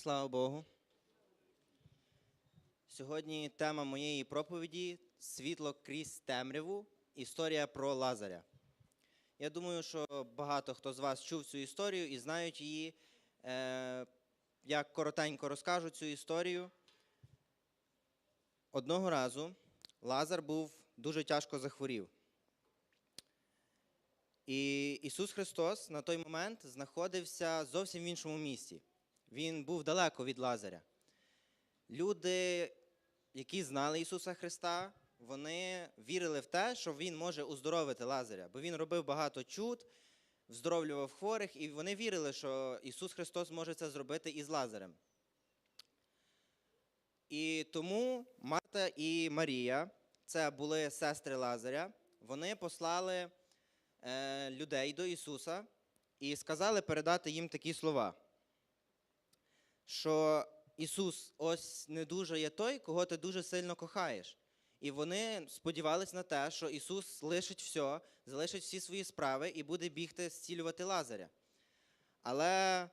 Слава Богу. Сьогодні тема моєї проповіді Світло крізь темряву. Історія про Лазаря. Я думаю, що багато хто з вас чув цю історію і знають її. Е, я коротенько розкажу цю історію. Одного разу Лазар був дуже тяжко захворів. І Ісус Христос на той момент знаходився зовсім в іншому місці. Він був далеко від Лазаря. Люди, які знали Ісуса Христа, вони вірили в те, що Він може уздоровити Лазаря, бо Він робив багато чуд, вздоровлював хворих, і вони вірили, що Ісус Христос може це зробити і з Лазарем. І тому Марта і Марія, це були сестри Лазаря, вони послали е, людей до Ісуса і сказали передати їм такі слова, що Ісус ось не дуже є той, кого ти дуже сильно кохаєш. І вони сподівались на те, що Ісус лишить все, залишить всі свої справи і буде бігти зцілювати Лазаря. Але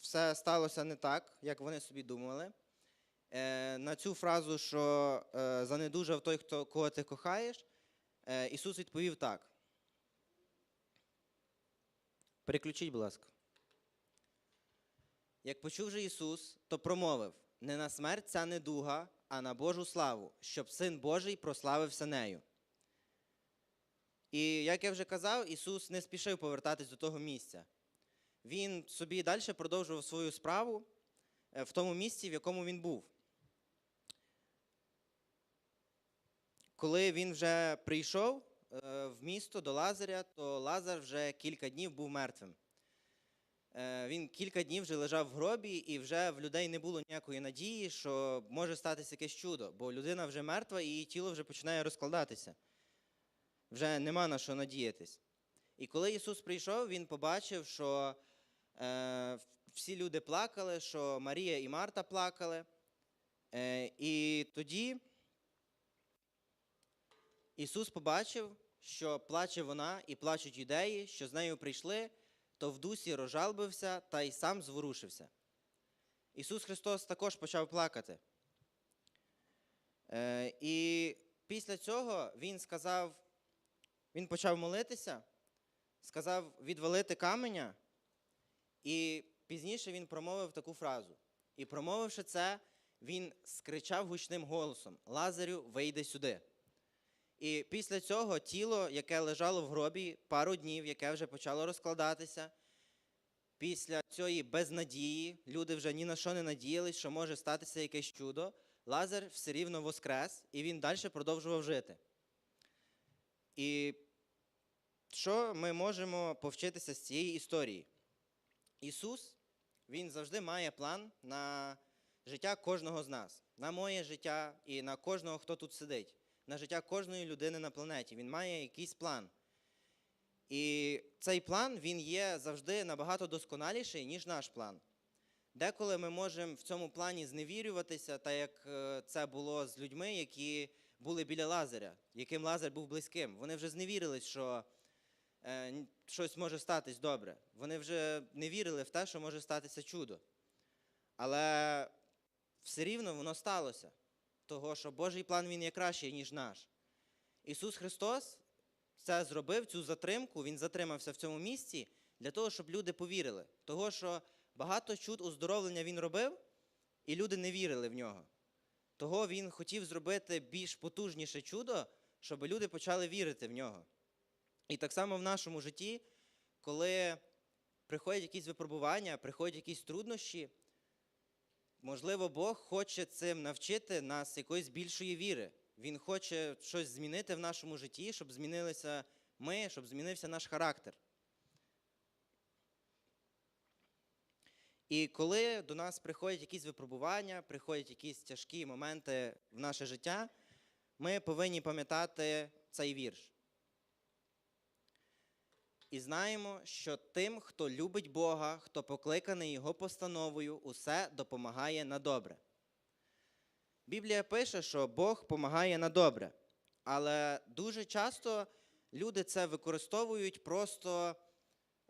все сталося не так, як вони собі думали. Е, на цю фразу, що е, занедужав той, хто, кого ти кохаєш, е, Ісус відповів так. Переключіть, будь ласка. Як почув же Ісус, то промовив: не на смерть ця недуга, а на Божу славу, щоб Син Божий прославився нею. І як я вже казав, Ісус не спішив повертатись до того місця. Він собі далі продовжував свою справу е, в тому місці, в якому він був. Коли він вже прийшов е, в місто до Лазаря, то Лазар вже кілька днів був мертвим. Е, Він кілька днів вже лежав в гробі, і вже в людей не було ніякої надії, що може статися якесь чудо, бо людина вже мертва і її тіло вже починає розкладатися. Вже нема на що надіятись. І коли Ісус прийшов, Він побачив, що е, всі люди плакали, що Марія і Марта плакали. Е, і тоді Ісус побачив, що плаче вона і плачуть юдеї, що з нею прийшли, то в дусі розжалбився та й сам зворушився. Ісус Христос також почав плакати. Е, і після цього Він сказав, Він почав молитися, сказав відвалити каменя, і пізніше він промовив таку фразу. І промовивши це, він скричав гучним голосом: Лазарю, вийди сюди. І після цього тіло, яке лежало в гробі пару днів, яке вже почало розкладатися, після цієї безнадії, люди вже ні на що не надіялись, що може статися якесь чудо, Лазар все рівно воскрес, і він далі продовжував жити. І що ми можемо повчитися з цієї історії? Ісус, Він завжди має план на життя кожного з нас, на моє життя і на кожного, хто тут сидить на життя кожної людини на планеті. Він має якийсь план. І цей план він є завжди набагато досконаліший, ніж наш план. Деколи ми можемо в цьому плані зневірюватися, так як е, це було з людьми, які були біля Лазаря, яким Лазар був близьким. Вони вже зневірились, що е, щось може статись добре. Вони вже не вірили в те, що може статися чудо. Але все рівно воно сталося того, що Божий план він є кращий, ніж наш. Ісус Христос це зробив, цю затримку, Він затримався в цьому місці для того, щоб люди повірили. Того, що багато чуд оздоровлення Він робив, і люди не вірили в нього. Того Він хотів зробити більш потужніше чудо, щоб люди почали вірити в нього. І так само в нашому житті, коли приходять якісь випробування, приходять якісь труднощі, Можливо, Бог хоче цим навчити нас якоїсь більшої віри. Він хоче щось змінити в нашому житті, щоб змінилися ми, щоб змінився наш характер. І коли до нас приходять якісь випробування, приходять якісь тяжкі моменти в наше життя, ми повинні пам'ятати цей вірш. І знаємо, що тим, хто любить Бога, хто покликаний Його постановою, усе допомагає на добре. Біблія пише, що Бог допомагає на добре. Але дуже часто люди це використовують просто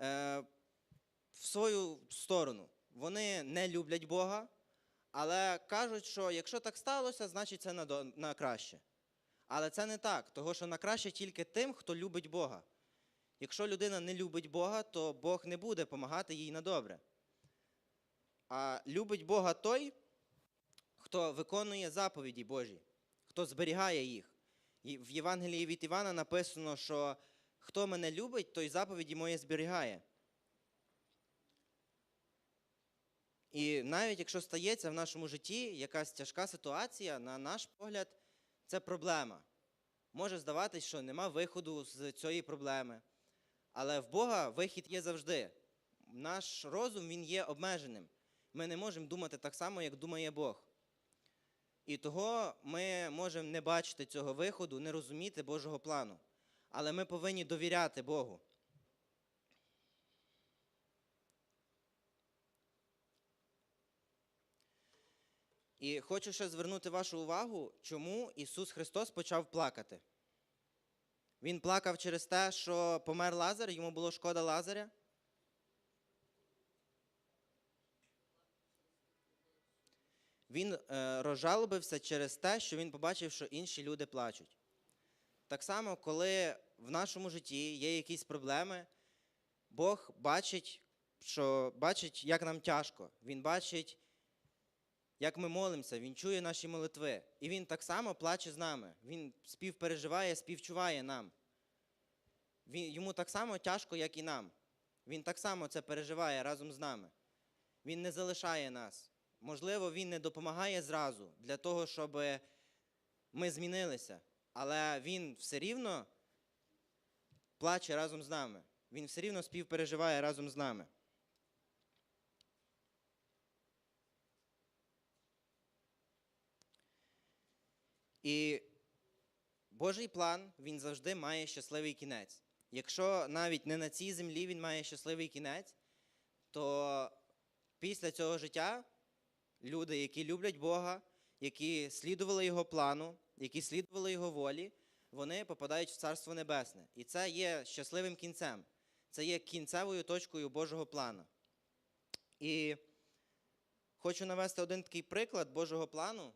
е, в свою сторону. вони не люблять Бога, але кажуть, що якщо так сталося, значить це на, на краще. Але це не так, того що на краще тільки тим, хто любить Бога. Якщо людина не любить Бога, то Бог не буде допомагати їй на добре. А любить Бога той, хто виконує заповіді Божі, хто зберігає їх. І в Євангелії від Івана написано, що хто мене любить, той заповіді мої зберігає. І навіть якщо стається в нашому житті якась тяжка ситуація, на наш погляд, це проблема. Може здаватись, що нема виходу з цієї проблеми. Але в Бога вихід є завжди. Наш розум він є обмеженим. Ми не можемо думати так само, як думає Бог. І того ми можемо не бачити цього виходу, не розуміти Божого плану. Але ми повинні довіряти Богу. І хочу ще звернути вашу увагу, чому Ісус Христос почав плакати. Він плакав через те, що помер Лазар, йому було шкода Лазаря. Він е, розжалобився через те, що він побачив, що інші люди плачуть. Так само, коли в нашому житті є якісь проблеми, Бог бачить, що бачить, як нам тяжко. Він бачить, як ми молимося, він чує наші молитви. І він так само плаче з нами. Він співпереживає, співчуває нам. Він, йому так само тяжко, як і нам. Він так само це переживає разом з нами. Він не залишає нас. Можливо, він не допомагає зразу для того, щоб ми змінилися. Але він все рівно плаче разом з нами. Він все рівно співпереживає разом з нами. І Божий план він завжди має щасливий кінець. Якщо навіть не на цій землі він має щасливий кінець, то після цього життя люди, які люблять Бога, які слідували Його плану, які слідували Його волі, вони попадають в Царство Небесне. І це є щасливим кінцем. Це є кінцевою точкою Божого плану. І хочу навести один такий приклад Божого плану. Е,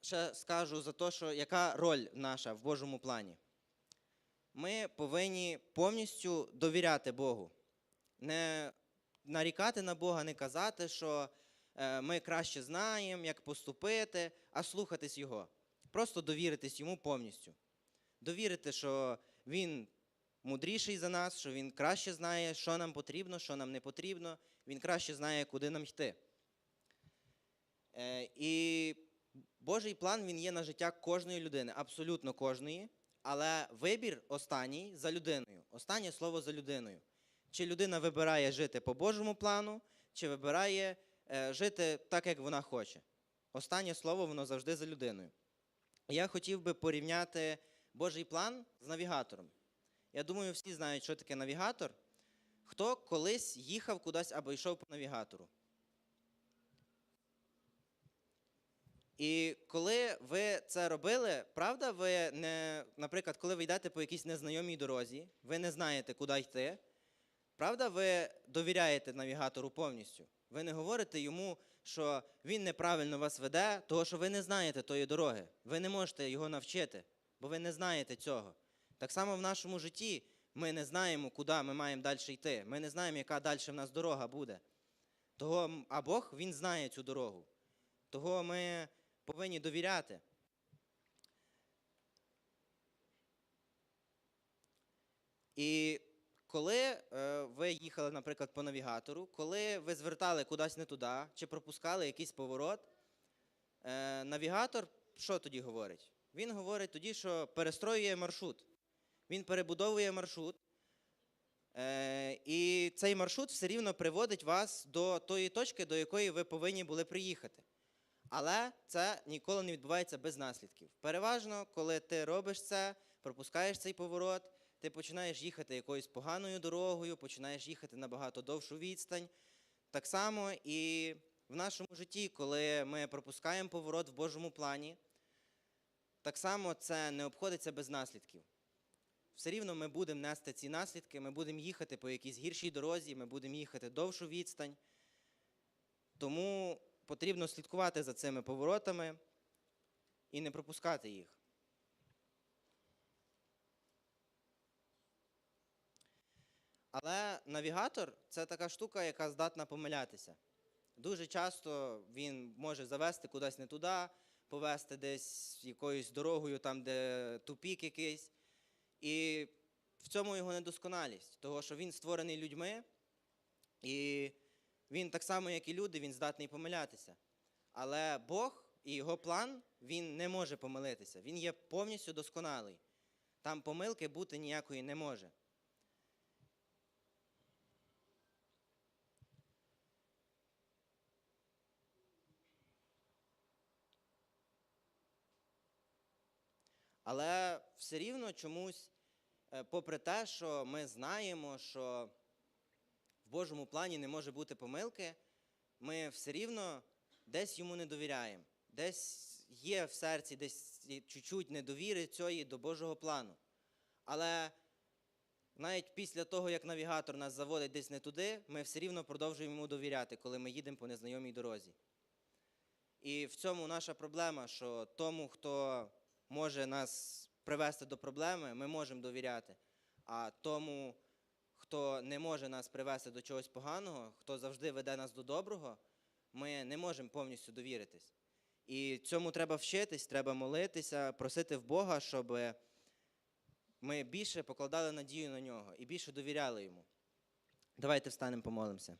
ще скажу за те, що яка роль наша в Божому плані. Ми повинні повністю довіряти Богу, не нарікати на Бога, не казати, що е, ми краще знаємо, як поступити, а слухатись Його. Просто довіритись йому повністю. Довірити, що Він мудріший за нас, що Він краще знає, що нам потрібно, що нам не потрібно. Він краще знає, куди нам йти. Е, І Божий план він є на життя кожної людини, абсолютно кожної. Але вибір останній за людиною. Останнє слово за людиною. Чи людина вибирає жити по Божому плану, чи вибирає е, жити так, як вона хоче. Останнє слово воно завжди за людиною. Я хотів би порівняти Божий план з навігатором. Я думаю, всі знають, що таке навігатор. Хто колись їхав кудись або йшов по навігатору? І коли ви це робили, правда, ви не, наприклад, коли ви йдете по якійсь незнайомій дорозі, ви не знаєте, куди йти, правда, ви довіряєте навігатору повністю. Ви не говорите йому, що він неправильно вас веде, того що ви не знаєте тої дороги. Ви не можете його навчити, бо ви не знаєте цього. Так само в нашому житті ми не знаємо, куди ми маємо далі йти. Ми не знаємо, яка далі в нас дорога буде. Того, а Бог Він знає цю дорогу. Того ми повинні довіряти. І коли е, ви їхали, наприклад, по навігатору, коли ви звертали кудись не туди, чи пропускали якийсь поворот, е, навігатор що тоді говорить? Він говорить тоді, що перестроює маршрут. Він перебудовує маршрут, е, і цей маршрут все рівно приводить вас до тої точки, до якої ви повинні були приїхати. Але це ніколи не відбувається без наслідків. Переважно, коли ти робиш це, пропускаєш цей поворот, ти починаєш їхати якоюсь поганою дорогою, починаєш їхати набагато довшу відстань. Так само і в нашому житті, коли ми пропускаємо поворот в Божому плані, так само це не обходиться без наслідків. все рівно ми будемо нести ці наслідки, ми будемо їхати по якійсь гіршій дорозі, ми будемо їхати довшу відстань. Тому потрібно слідкувати за цими поворотами і не пропускати їх. Але навігатор це така штука, яка здатна помилятися. Дуже часто він може завести кудись не туди, повести десь якоюсь дорогою, там, де тупік якийсь. І в цьому його недосконалість, того що він створений людьми, і він так само, як і люди, він здатний помилятися. Але Бог і його план він не може помилитися. Він є повністю досконалий. Там помилки бути ніякої не може. Але все рівно чомусь, е, попри те, що ми знаємо, що в Божому плані не може бути помилки, ми все рівно десь йому не довіряємо. Десь є в серці, десь чуть-чуть недовіри цієї до Божого плану. Але навіть після того, як навігатор нас заводить десь не туди, ми все рівно продовжуємо йому довіряти, коли ми їдемо по незнайомій дорозі. І в цьому наша проблема, що тому, хто може нас привести до проблеми, ми можемо довіряти. А тому, хто не може нас привести до чогось поганого, хто завжди веде нас до доброго, ми не можемо повністю довіритись. І цьому треба вчитись, треба молитися, просити в Бога, щоб ми більше покладали надію на нього і більше довіряли йому. Давайте встанемо, помолимося.